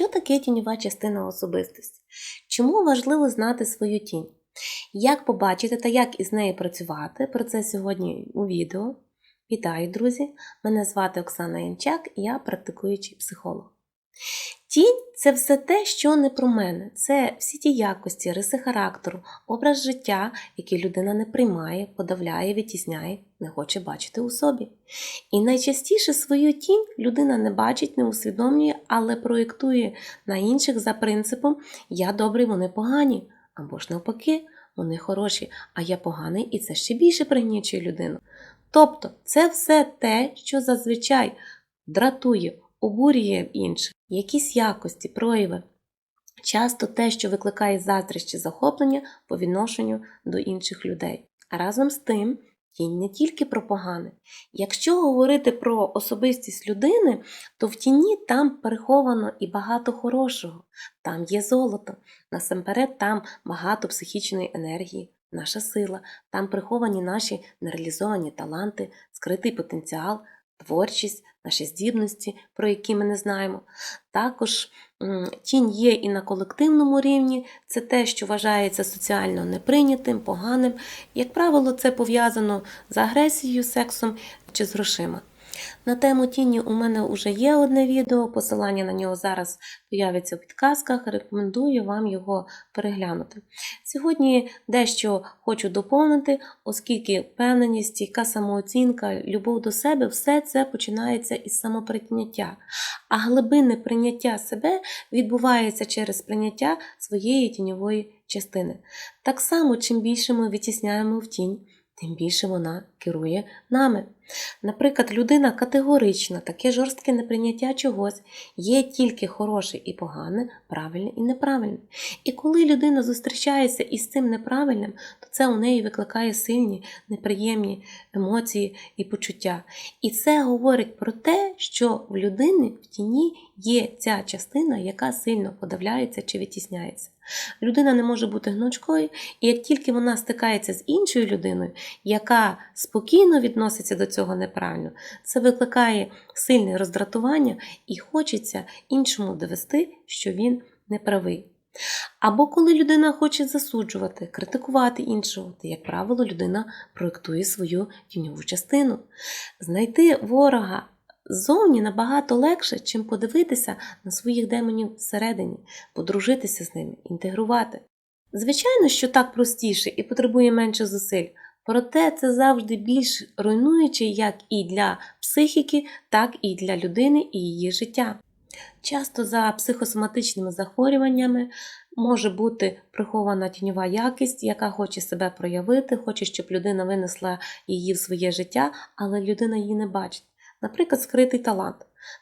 Що таке тіньова частина особистості? Чому важливо знати свою тінь? Як побачити та як із нею працювати? Про це сьогодні у відео. Вітаю, друзі! Мене звати Оксана Янчак, і я практикуючий психолог. Тінь це все те, що не про мене. Це всі ті якості, риси характеру, образ життя, який людина не приймає, подавляє, відтісняє, не хоче бачити у собі. І найчастіше свою тінь людина не бачить, не усвідомлює, але проєктує на інших за принципом Я добрий, вони погані, або ж навпаки, вони хороші, а я поганий, і це ще більше пригнічує людину. Тобто, це все те, що зазвичай дратує, обурює інших, якісь якості, прояви. Часто те, що викликає заздрість чи захоплення по відношенню до інших людей. А разом з тим, тінь не тільки про погане. Якщо говорити про особистість людини, то в тіні там переховано і багато хорошого, там є золото. Насамперед, там багато психічної енергії, наша сила, там приховані наші нереалізовані таланти, скритий потенціал, творчість, наші здібності, про які ми не знаємо. Також тінь є і на колективному рівні, це те, що вважається соціально неприйнятим, поганим. Як правило, це пов'язано з агресією, сексом чи з грошима. На тему тіні у мене вже є одне відео, посилання на нього зараз появиться в підказках, рекомендую вам його переглянути. Сьогодні дещо хочу доповнити, оскільки впевненість, стійка самооцінка, любов до себе все це починається із самоприйняття. А глибинне прийняття себе відбувається через прийняття своєї тіньової частини. Так само, чим більше ми відтісняємо в тінь, тим більше вона керує нами. Наприклад, людина категорична, таке жорстке неприйняття чогось, є тільки хороше і погане, правильне і неправильне. І коли людина зустрічається із цим неправильним, то це у неї викликає сильні, неприємні емоції і почуття. І це говорить про те, що в людини в тіні є ця частина, яка сильно подавляється чи відтісняється. Людина не може бути гнучкою, і як тільки вона стикається з іншою людиною, яка спокійно відноситься до цього неправильно, це викликає сильне роздратування і хочеться іншому довести, що він неправий. Або коли людина хоче засуджувати, критикувати іншого, то, як правило, людина проєктує свою тіньову частину. Знайти ворога ззовні набагато легше, чим подивитися на своїх демонів всередині, подружитися з ними, інтегрувати. Звичайно, що так простіше і потребує менше зусиль, проте це завжди більш руйнуюче як і для психіки, так і для людини і її життя. Часто за психосоматичними захворюваннями може бути прихована тіньова якість, яка хоче себе проявити, хоче, щоб людина винесла її в своє життя, але людина її не бачить наприклад, скритий талант.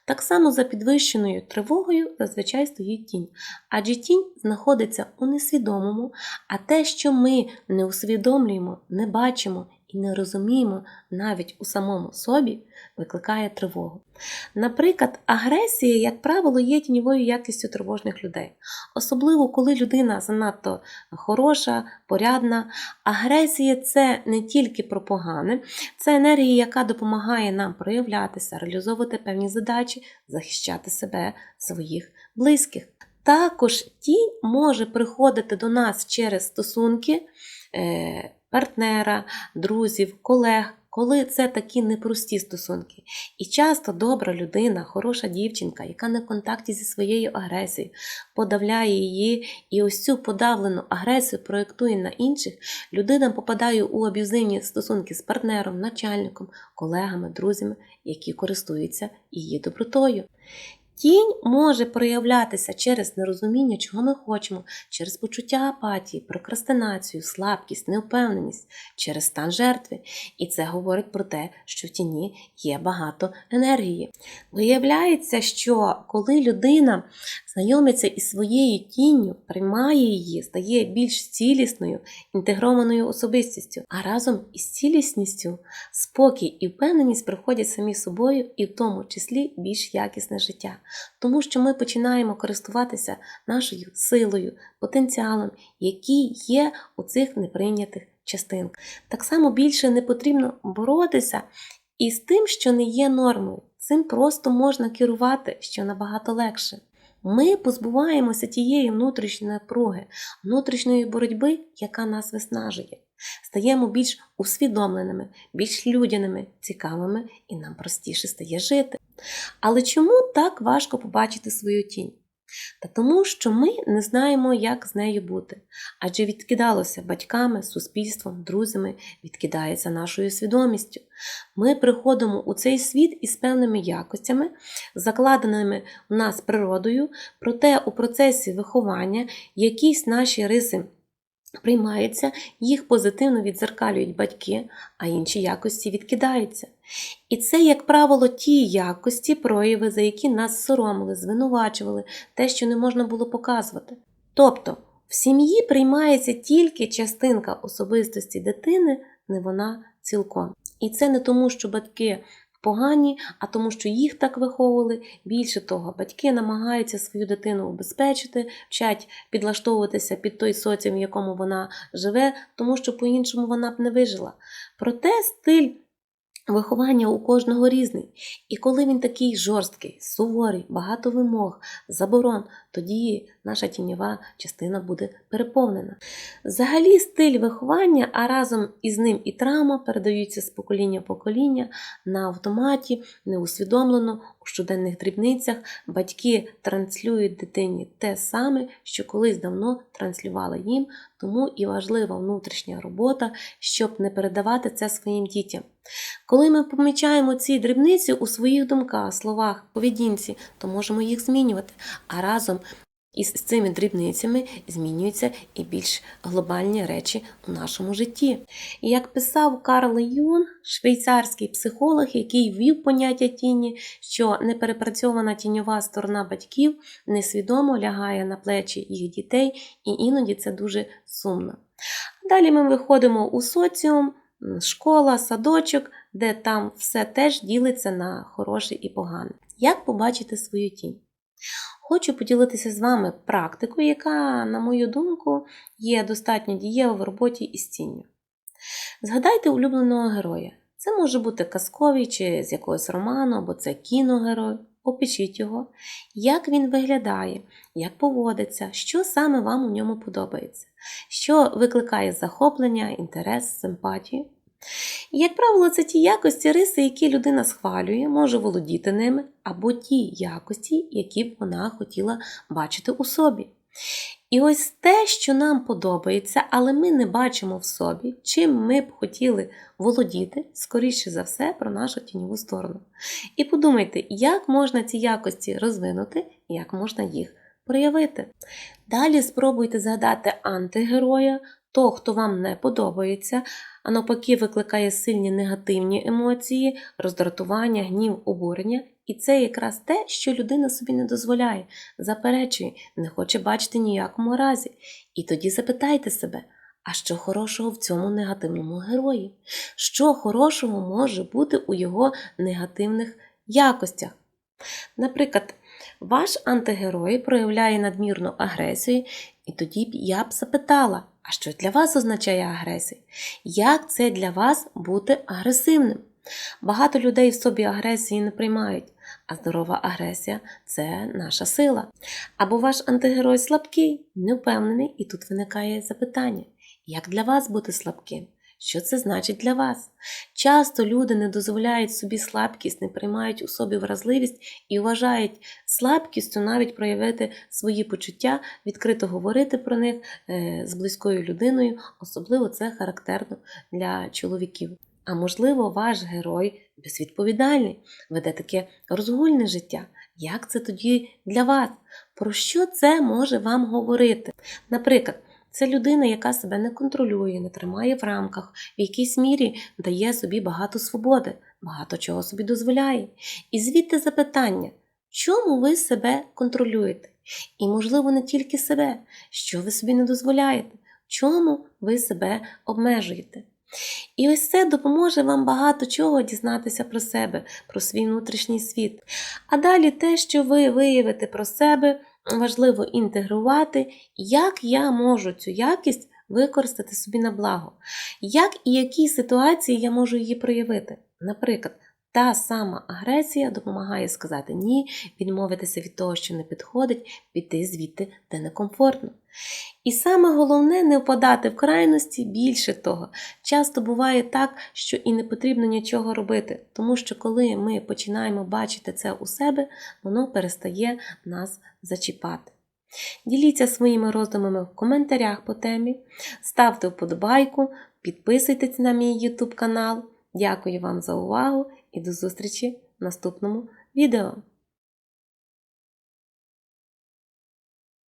Так само за підвищеною тривогою зазвичай стоїть тінь, адже тінь знаходиться у несвідомому, а те, що ми не усвідомлюємо, не бачимо і не розуміємо навіть у самому собі, викликає тривогу. Наприклад, агресія, як правило, є тіньовою якістю тривожних людей. Особливо, коли людина занадто хороша, порядна. Агресія це не тільки про погане, це енергія, яка допомагає нам проявлятися, реалізовувати певні задачі, захищати себе, своїх близьких. Також тінь може приходити до нас через стосунки. Партнера, друзів, колег, коли це такі непрості стосунки. І часто добра людина, хороша дівчинка, яка не в контакті зі своєю агресією, подавляє її і ось цю подавлену агресію проєктує на інших, людина попадає у аб'юзивні стосунки з партнером, начальником, колегами, друзями, які користуються її добротою. Тінь може проявлятися через нерозуміння, чого ми хочемо, через почуття апатії, прокрастинацію, слабкість, невпевненість, через стан жертви. І це говорить про те, що в тіні є багато енергії. Виявляється, що коли людина знайомиться із своєю тінню, приймає її, стає більш цілісною, інтегрованою особистістю, а разом із цілісністю спокій і впевненість приходять самі собою, і в тому числі більш якісне життя тому що ми починаємо користуватися нашою силою, потенціалом, який є у цих неприйнятих частинках. Так само більше не потрібно боротися із тим, що не є нормою. Цим просто можна керувати, що набагато легше. ми позбуваємося тієї внутрішньої напруги, внутрішньої боротьби, яка нас виснажує. Стаємо більш усвідомленими, більш людяними, цікавими, і нам простіше стає жити. Але чому так важко побачити свою тінь? Та тому, що ми не знаємо, як з нею бути. Адже відкидалося батьками, суспільством, друзями, відкидається нашою свідомістю. Ми приходимо у цей світ із певними якостями, закладеними в нас природою, проте у процесі виховання якісь наші риси приймаються, їх позитивно відзеркалюють батьки, а інші якості відкидаються. І це, як правило, ті якості, прояви, за які нас соромили, звинувачували, те, що не можна було показувати. Тобто, в сім'ї приймається тільки частинка особистості дитини, не вона цілком. І це не тому, що батьки погані, а тому, що їх так виховували. Більше того, батьки намагаються свою дитину убезпечити, вчать підлаштовуватися під той соціум, в якому вона живе, тому що по-іншому вона б не вижила. Проте стиль. Виховання у кожного різний. І коли він такий жорсткий, суворий, багато вимог, заборон, тоді наша тіньова частина буде переповнена. Взагалі, стиль виховання, а разом із ним і травма передаються з покоління в покоління на автоматі, неусвідомлено, щоденних дрібницях батьки транслюють дитині те саме, що колись давно транслювали їм, тому і важлива внутрішня робота, щоб не передавати це своїм дітям. Коли ми помічаємо ці дрібниці у своїх думках, словах, поведінці, то можемо їх змінювати. А разом із цими дрібницями змінюються і більш глобальні речі у нашому житті. І як писав Карл Юн, швейцарський психолог, який ввів поняття тіні, що неперепрацьована тіньова сторона батьків несвідомо лягає на плечі їх дітей, і іноді це дуже сумно. Далі ми виходимо у соціум школа, садочок, де там все теж ділиться на хороше і погане. Як побачити свою тінь? Хочу поділитися з вами практикою, яка, на мою думку, є достатньо дієва в роботі із тінню. Згадайте улюбленого героя. Це може бути казковий чи з якогось роману, або це кіногерой. Опишіть його, як він виглядає, як поводиться, що саме вам у ньому подобається, що викликає захоплення, інтерес, симпатію. Як правило, це ті якості риси, які людина схвалює, може володіти ними, або ті якості, які б вона хотіла бачити у собі. І ось те, що нам подобається, але ми не бачимо в собі, чим ми б хотіли володіти, скоріше за все, про нашу тіньову сторону. І подумайте, як можна ці якості розвинути, як можна їх проявити. Далі спробуйте згадати антигероя, того, хто вам не подобається, а навпаки викликає сильні негативні емоції, роздратування, гнів, обурення. І це якраз те, що людина собі не дозволяє, заперечує, не хоче бачити ніякому разі. І тоді запитайте себе, а що хорошого в цьому негативному герої? Що хорошого може бути у його негативних якостях? Наприклад, ваш антигерой проявляє надмірну агресію, і тоді б я б запитала, а що для вас означає агресія? Як це для вас бути агресивним? Багато людей в собі агресії не приймають, а здорова агресія це наша сила. Або ваш антигерой слабкий, невпевнений, і тут виникає запитання: як для вас бути слабким? Що це значить для вас? Часто люди не дозволяють собі слабкість, не приймають у собі вразливість і вважають слабкістю навіть проявити свої почуття, відкрито говорити про них е, з близькою людиною, особливо це характерно для чоловіків. А можливо, ваш герой безвідповідальний, веде таке розгульне життя. Як це тоді для вас? Про що це може вам говорити? Наприклад, це людина, яка себе не контролює, не тримає в рамках, в якійсь мірі дає собі багато свободи, багато чого собі дозволяє. І звідти запитання, чому ви себе контролюєте? І, можливо, не тільки себе, що ви собі не дозволяєте, чому ви себе обмежуєте? І ось це допоможе вам багато чого дізнатися про себе, про свій внутрішній світ. А далі те, що ви виявите про себе, важливо інтегрувати, як я можу цю якість використати собі на благо, як і які ситуації я можу її проявити. Наприклад, та сама агресія допомагає сказати ні, відмовитися від того, що не підходить, піти звідти, де некомфортно. І саме головне не впадати в крайності більше того. Часто буває так, що і не потрібно нічого робити, тому що коли ми починаємо бачити це у себе, воно перестає нас зачіпати. Діліться своїми роздумами в коментарях по темі, ставте вподобайку, підписуйтесь на мій YouTube канал. Дякую вам за увагу і до зустрічі в наступному відео.